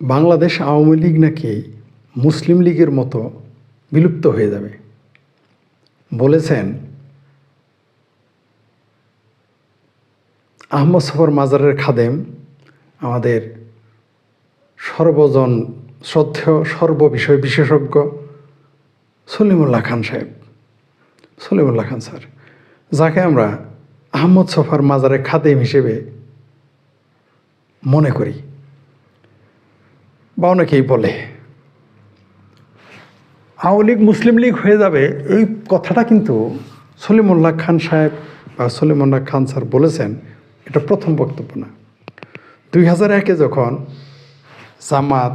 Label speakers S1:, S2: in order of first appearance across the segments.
S1: বাংলাদেশ আওয়ামী লীগ নাকি মুসলিম লীগের মতো বিলুপ্ত হয়ে যাবে? বলেছেন আহমদ সফর মাজারের খাদেম, আমাদের সর্বজন শ্রদ্ধেয় সর্ববিষয় বিশেষজ্ঞ সলিমুল্লাহ খান সাহেব। সলিমুল্লাহ খান স্যার, যাকে আমরা আহমদ সফার মাজারের খাদেম হিসেবে মনে করি। বা অনেকেই বলে আওয়ামী লীগ, মুসলিম লীগ হয়ে যাবে, এই কথাটা কিন্তু সলিমুল্লাহ খান সাহেব বা সলিমুল্লাহ খান স্যার বলেছেন, এটা প্রথম বক্তব্য না। দুই হাজার একে যখন জামাত,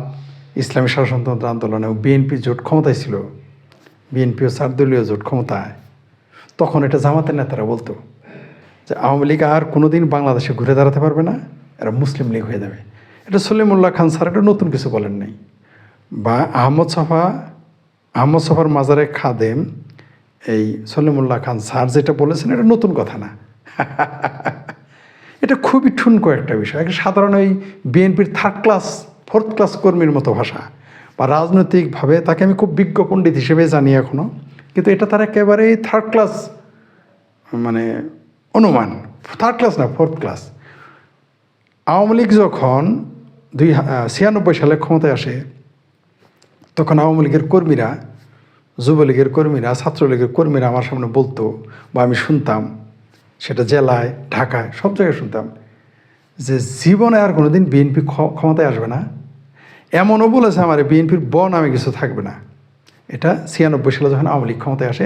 S1: ইসলামী শাসনতন্ত্র আন্দোলনে বিএনপি জোট ক্ষমতায় ছিল, বিএনপি ও সার্দলীয় জোট ক্ষমতায়, তখন এটা জামাতের নেতারা বলতো যে আওয়ামী লীগ আর কোনোদিন বাংলাদেশে ঘুরে দাঁড়াতে পারবে না, এরা মুসলিম লীগ হয়ে যাবে। এটা সলিমুল্লাহ খান স্যার, এটা নতুন কিছু বলেন নাই। বা আহমদ সফা, আহমদ সফার মাজারে খাদেম, এই সলিমুল্লাহ খান স্যার যেটা বলেছেন, এটা নতুন কথা না। এটা খুবই ঠুনকো একটা বিষয়। একটা সাধারণ ওই বিএনপির থার্ড ক্লাস ফোর্থ ক্লাস কর্মীর মতো ভাষা। বা রাজনৈতিকভাবে তাকে আমি খুব বিজ্ঞ পণ্ডিত হিসেবে জানি এখনও কিন্তু এটা তার একেবারেই থার্ড ক্লাস মানে অনুমান। থার্ড ক্লাস না ফোর্থ ক্লাস আওয়ামী লীগ যখন দুই ছিয়ানব্বই সালে ক্ষমতায় আসে, তখন আওয়ামী লীগের কর্মীরা, যুবলীগের কর্মীরা, ছাত্রলীগের কর্মীরা আমার সামনে বলতো বা আমি শুনতাম, সেটা জেলায়, ঢাকায়, সব জায়গায় শুনতাম, যে জীবনে আর কোনোদিন বিএনপি ক্ষমতায় আসবে না। এমনও বলেছে আমার বিএনপির ব নামে কিছু থাকবে না। এটা ছিয়ানব্বই সালে যখন আওয়ামী লীগ ক্ষমতায় আসে,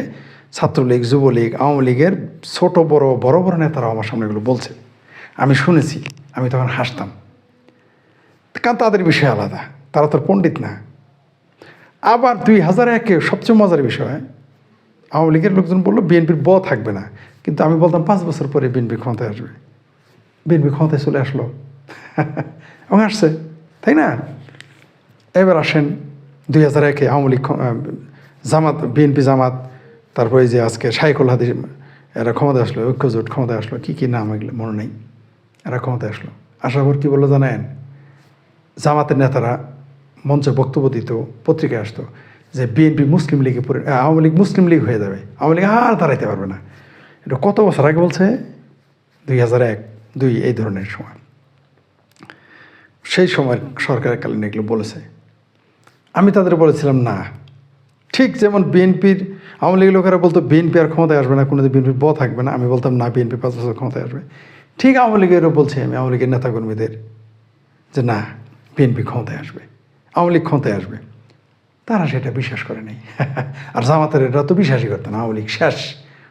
S1: ছাত্রলীগ, যুবলীগ, আওয়ামী লীগের ছোটো, বড় বড় বড় নেতারাও আমার সামনে এগুলো বলছে। আমি শুনেছি, আমি তখন হাসতাম। কারণ তাদের বিষয় আলাদা, তারা তো পণ্ডিত না। আবার দুই হাজার একে সবচেয়ে মজার বিষয়, আওয়ামী লীগের লোকজন বলল, বিএনপির ব থাকবে না। কিন্তু আমি বলতাম, পাঁচ বছর পরে বিএনপি ক্ষমতায় আসবে। বিএনপি ক্ষমতায় চলে আসলো। এবং আসছে, তাই না? এবার আসেন দুই হাজার একে আওয়ামী লীগ জামাত, বিএনপি জামাত, তারপরে যে আজকে শাইকুল হাদিস, এরা ক্ষমতায় আসলো, ঐক্যজোট ক্ষমতায় আসলো, কী কী নাম এগুলো মনে নেই। এরা ক্ষমতায় আসলো। আসার পর কী বলল জানেন? জামাতের নেতারা মঞ্চে বক্তব্য দিত, পত্রিকায় আসতো যে বিএনপি মুসলিম লীগে পরি আওয়ামী লীগ মুসলিম লীগ হয়ে যাবে, আওয়ামী লীগ আর দাঁড়াইতে পারবে না। এটা কত বছর আগে বলছে? দুই হাজার এক, দুই, এই ধরনের সময়। সেই সময় সরকারকালীন এগুলো বলেছে। আমি তাদের বলেছিলাম, না, ঠিক যেমন বিএনপির, আওয়ামী লীগের লোকেরা বলতো, বিএনপি আর ক্ষমতায় আসবে না কোনো বিএনপির ব থাকবে না। আমি বলতাম, না, বিএনপি পাঁচ বছর ক্ষমতায় আসবে। ঠিক আওয়ামী লীগেরও বলছি আমি, আওয়ামী লীগের নেতাকর্মীদের যে, না বিএনপি ক্ষমতায় আসবে, আওয়ামী লীগ ক্ষমতায় আসবে। তারা সেটা বিশ্বাস করে নেই। আর জামাতের এটা তো বিশ্বাসই করতো না, আওয়ামী লীগ শেষ।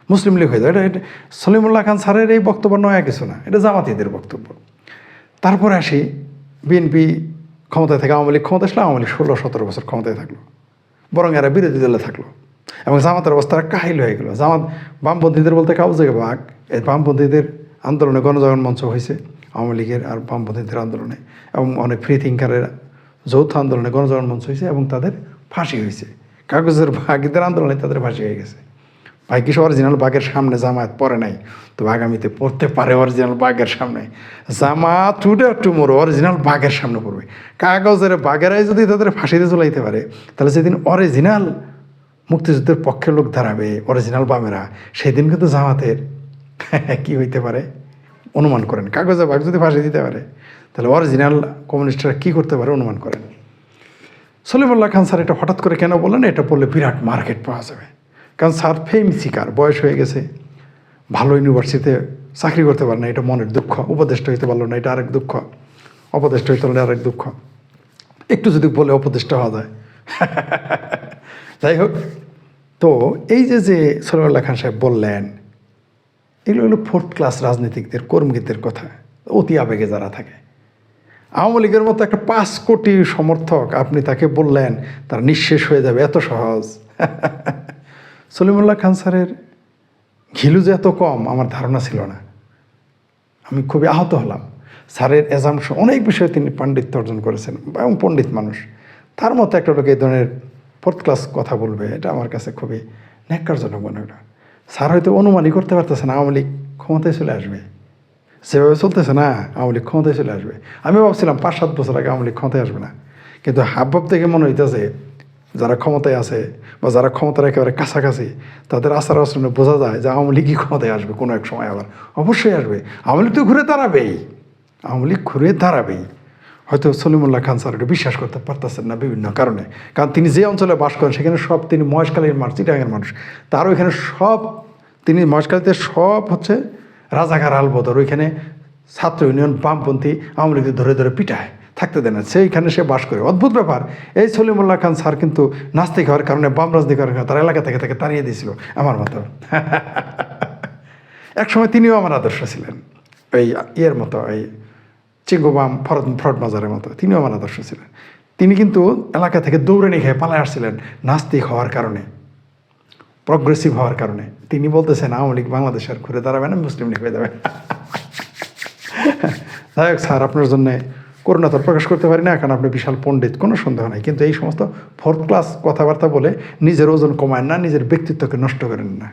S1: মুসলিম লীগ হয়ে যায়। এটা এটা সলিমুল্লাহ খান স্যারের এই বক্তব্য নয় কিছু না, এটা জামাতিদের বক্তব্য। তারপরে আসি বিএনপি ক্ষমতায় থেকে আওয়ামী লীগ ক্ষমতা আসলে, আওয়ামী লীগ ষোলো সতেরো বছর ক্ষমতায় থাকল। বরং এরা বিরোধী দলে থাকল। এবং জামাতের অবস্থা কাহিল হয়ে গেলো। জামাত বামপন্থীদের বলতে কাউজে বাঘ এই বামপন্থীদের আন্দোলনে গণজাগরণ মঞ্চ হয়েছে। আওয়ামী লীগের আর বামপন্থীদের আন্দোলনে এবং অনেক ফ্রি থিঙ্কারের যৌথ আন্দোলনে গণজাগরণ মঞ্চ হয়েছে এবং তাদের ফাঁসি হয়েছে। কাগজের ভাগীদের আন্দোলনে তাদের ফাঁসি হয়ে গেছে। ভাই কিছু অরিজিনাল বাঘের সামনে জামায়াত পরে নাই। তো আগামীতে পড়তে পারে অরিজিনাল বাঘের সামনে। জামাত টুডে টুমোর অরিজিনাল বাঘের সামনে পড়বে। কাগজের বাঘেরাই যদি তাদের ফাঁসিতে চলাইতে পারে, তাহলে সেদিন অরিজিনাল মুক্তিযুদ্ধের পক্ষের লোক দাঁড়াবে অরিজিনাল বামেরা। সেদিন কিন্তু জামাতের কি হইতে পারে? অনুমান করেন। কাগজে বাঘ যদি ফাঁসি দিতে পারে, তাহলে অরিজিনাল কমিউনিস্টরা কী করতে পারে অনুমান করেন। সলিমুল্লাহ খান স্যার এটা হঠাৎ করে কেন বললেন? এটা বললে বিরাট মার্কেট পাওয়া যাবে। কারণ স্যার ফেম শিকার, বয়স হয়ে গেছে। ভালো ইউনিভার্সিটিতে চাকরি করতে পারে না, এটা মনের দুঃখ। উপদেষ্টা হইতে পারল না, এটা আরেক দুঃখ। অপদেষ্টা হইতে পারলে আরেক দুঃখ। একটু যদি বলে অপদেষ্টা হওয়া যায়। যাই হোক, তো এই যে যে সলিমুল্লাহ খান সাহেব বললেন এগুলো হলো ফোর্থ ক্লাস রাজনীতিকদের, কর্মীদের কথা। অতি আবেগে যারা থাকে। আওয়ামী লীগের মতো একটা পাঁচ কোটি সমর্থক, আপনি তাকে বললেন, তার নিঃশেষ হয়ে যাবে, এত সহজ। সলিমুল্লাহ খান স্যারের ঘিলু যে এত কম, আমার ধারণা ছিল না। আমি খুবই আহত হলাম। স্যারের এজামশন অনেক বিষয়ে তিনি পাণ্ডিত্য অর্জন করেছেন, এবং পণ্ডিত মানুষ। তার মতো একটা লোক এই ধরনের ফোর্থ ক্লাস কথা বলবে, এটা আমার কাছে খুবই ন্যাক্কারজনক মনে হলো স্যার হয়তো অনুমানই করতে পারতেছে না, আওয়ামী লীগ ক্ষমতায় চলে আসবে। সেভাবে চলতেছে না, আওয়ামী লীগ ক্ষমতায় চলে আসবে। আমি ভাবছিলাম পাঁচ, সাত বছর আগে আওয়ামী লীগ ক্ষমতায় আসবে না। কিন্তু হাবভাব থেকে মনে হইতেছে, যারা ক্ষমতায় আছে বা যারা ক্ষমতার একেবারে কাছাকাছি, তাদের আচার আচরণে বোঝা যায় যে আওয়ামী লীগই ক্ষমতায় আসবে, কোনো এক সময় আবার। অবশ্যই আসবে। আওয়ামী লীগ তো ঘুরে দাঁড়াবেই। আওয়ামী লীগ ঘুরে দাঁড়াবেই। হয়তো সলিমুল্লাহ খান স্যার এটা বিশ্বাস করতে পারতেছেন না বিভিন্ন কারণে। কারণ তিনি যে অঞ্চলে বাস করেন, সেখানে সব তিনি মহেশকালীর মানুষ চিটাঙের মানুষ। তারও এখানে সব তিনি মহেশকালীতে সব হচ্ছে রাজাকার আলবদর, ওইখানে ছাত্র ইউনিয়ন বামপন্থী আওয়ামী লীগকে ধরে ধরে পিটায়, থাকতে দেয় না। সেইখানে সে বাস করে। অদ্ভুত ব্যাপার, এই সলিমুল্লাহ খান স্যার কিন্তু নাস্তিক হওয়ার কারণে, বাম রাজনীতি হওয়ার কারণে তার এলাকা থেকে তাকে তাড়িয়ে দিয়েছিল, আমার মতো। একসময় তিনিও আমার আদর্শ ছিলেন, এই ইয়ের মতো, এই চিঙ্গুবাম ফরদ ফ্রড মাজারের মতো। তিনিও আমার আদর্শ ছিলেন। তিনি কিন্তু এলাকা থেকে দৌড়ে নিয়ে খেয়ে পালায় আসছিলেন নাস্তিক হওয়ার কারণে প্রগ্রেসিভ হওয়ার কারণে। তিনি বলতেছেন, আওয়ামী লীগ বাংলাদেশ আর ঘুরে দাঁড়াবে না, মুসলিম লীগ হয়ে যাবে। যাই হোক স্যার, আপনার জন্য করুণা তো প্রকাশ করতে পারি না, কারণ আপনি বিশাল পণ্ডিত, কোনো সন্দেহ নাই। কিন্তু এই সমস্ত ফোর্থ ক্লাস কথাবার্তা বলে নিজের ওজন কমায় না, নিজের ব্যক্তিত্বকে নষ্ট করেন না।